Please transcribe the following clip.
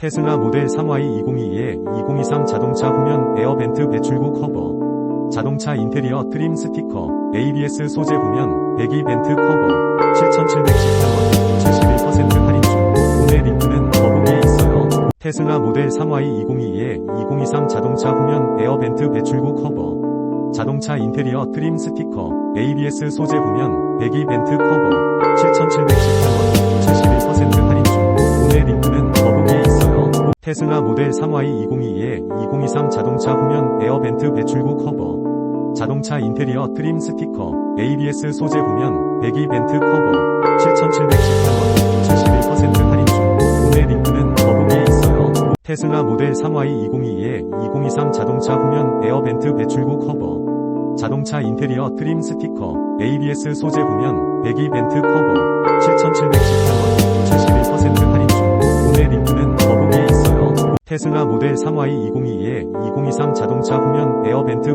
테슬라 모델 3Y 2022에 2023 자동차 후면 에어벤트 배출구 커버, 자동차 인테리어 트림 스티커, ABS 소재 후면 배기 벤트 커버, 7,718원, 71% 할인 중. 구매 링크는 더보기에 있어요. 테슬라 모델 3Y 2022에 2023 자동차 후면 에어벤트 배출구 커버, 자동차 인테리어 트림 스티커, ABS 소재 후면 배기 벤트 커버, 테슬라 모델 3Y 2022에 2023 자동차 후면 에어벤트 배출구 커버, 자동차 인테리어 트림 스티커, ABS 소재 후면 배기 벤트 커버, 7,718원, 71% 할인 중. 구매 링크는 더보기에 있어요. 테슬라 모델 3Y 2022에 2023 자동차 후면 에어벤트 배출구 커버, 자동차 인테리어 트림 스티커, ABS 소재 후면 배기 벤트 커버, 7,718원, 테슬라 모델 3Y 2022에 2023 자동차 후면 에어벤트 배